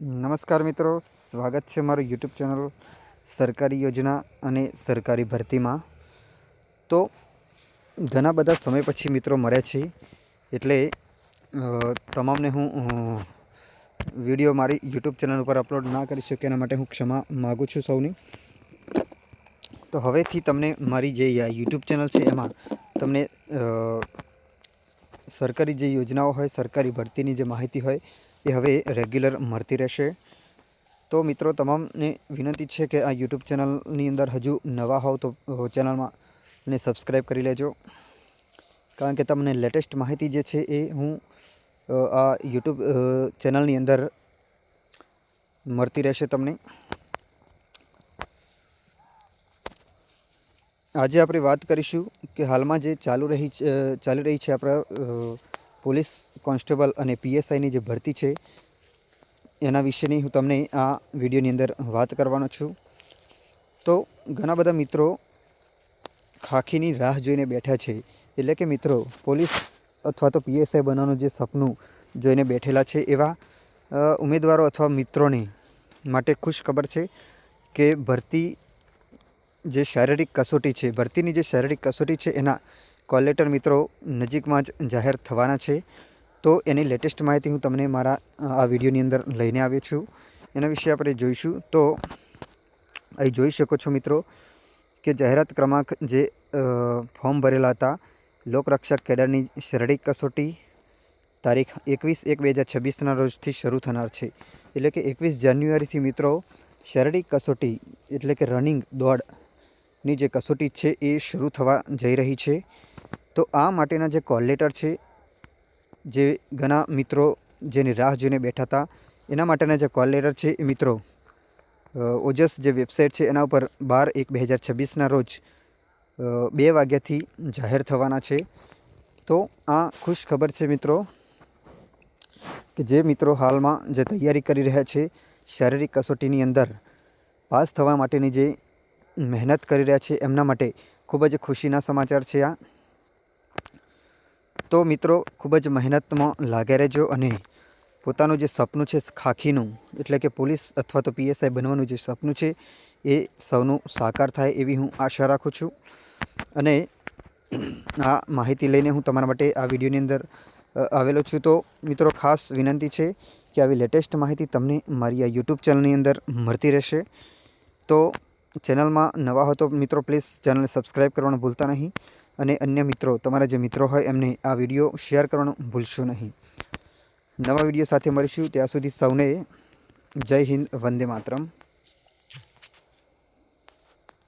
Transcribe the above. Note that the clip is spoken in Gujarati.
નમસ્કાર મિત્રો, સ્વાગત છે મારું યુટ્યુબ ચેનલ સરકારી યોજના અને સરકારી ભરતીમાં. તો ઘણા બધા સમય પછી મિત્રો મળ્યા છે, એટલે તમામને હું વીડિયો મારી યુટ્યુબ ચેનલ ઉપર અપલોડ ના કરી શક્યો એના માટે હું ક્ષમા માગું છું સૌની. તો હવેથી તમને મારી જે યુટ્યુબ ચેનલ છે એમાં તમને સરકારી જે યોજનાઓ હોય, સરકારી ભરતીની જે માહિતી હોય એ હવે રેગ્યુલર મળતી રહેશે. તો મિત્રો, તમામને વિનંતી છે કે આ યુટ્યુબ ચેનલની અંદર હજુ નવા હોવ તો ચેનલમાં ને સબસ્ક્રાઈબ કરી લેજો. કારણ કે તમને લેટેસ્ટ માહિતી જે છે એ હું આ યુટ્યુબ ચેનલની અંદર મળતી રહેશે તમને. આજે આપણે વાત કરીશું કે હાલમાં જે ચાલુ રહી ચાલી રહી છે આપણા પોલીસ કોન્સ્ટેબલ અને પીએસઆઈની જે ભરતી છે, એના વિશેની હું તમને આ વિડીયોની અંદર વાત કરવાનો છું. તો ઘણા બધા મિત્રો ખાખીની રાહ જોઈને બેઠા છે. એટલે કે મિત્રો, પોલીસ અથવા તો પીએસઆઈ બનવાનું જે સપનું જોઈને બેઠેલા છે એવા ઉમેદવારો અથવા મિત્રોને માટે ખુશ ખબર છે કે ભરતી જે શારીરિક કસોટી છે, ભરતીની જે શારીરિક કસોટી છે એના કોલ લેટર મિત્રો નજીકમાં જ જાહેર થવાના છે. તો એની લેટેસ્ટ માહિતી હું તમને મારા, આ વિડીયોની અંદર લઈને આવ્યો છું. એના વિશે આપણે જોઈશું. તો અહીં જોઈ શકો છો મિત્રો કે જાહેરાત ક્રમાંક જે ફોર્મ ભરેલા હતા, લોકરક્ષક કેડરની શરડી કસોટી તારીખ એકવીસ એક બે હજાર છવ્વીસના રોજથી શરૂ થનાર છે. એટલે કે એકવીસ જાન્યુઆરીથી મિત્રો શરડી કસોટી એટલે કે રનિંગ દોડની જે કસોટી છે એ શરૂ થવા જઈ રહી છે. તો આ માટેના જે કોલ લેટર છે, જે ઘણા મિત્રો જેની રાહ જોઈને બેઠા હતા, એના માટેના જે કોલ લેટર છે એ મિત્રો ઓજસ જે વેબસાઇટ છે એના ઉપર બાર એક બે હજાર છવ્વીસના રોજ બે વાગ્યાથી જાહેર થવાના છે. તો આ ખુશ ખબર છે મિત્રો, કે જે મિત્રો હાલમાં જે તૈયારી કરી રહ્યા છે, શારીરિક કસોટીની અંદર પાસ થવા માટેની જે મહેનત કરી રહ્યા છે, એમના માટે ખૂબ જ ખુશીના સમાચાર છે આ. તો મિત્રો, ખૂબ જ મહેનતમાં લાગ્યા રહેજો અને પોતાનું જે સપનું છે ખાખીનું, એટલે કે પોલીસ અથવા તો પીએસઆઈ બનવાનું જે સપનું છે, એ સૌનું સાકાર થાય એવી હું આશા રાખું છું. અને આ માહિતી લઈને હું તમારા માટે આ વિડીયોની અંદર આવેલો છું. તો મિત્રો, ખાસ વિનંતી છે કે આવી લેટેસ્ટ માહિતી તમને મારી આ યુટ્યુબ ચેનલની અંદર મળતી રહેશે. તો ચેનલમાં નવા હો તો મિત્રો, પ્લીઝ ચેનલને સબસ્ક્રાઈબ કરવાનું ભૂલતા નહીં. અને અન્ય મિત્રો, તમારા જે મિત્રો હોય એમને આ વીડિયો શેર કરવાનું ભૂલશો નહીં. નવા વીડિયો સાથે મળીશું. ત્યાં સુધી સૌને જય હિન્દ, વંદે માતરમ.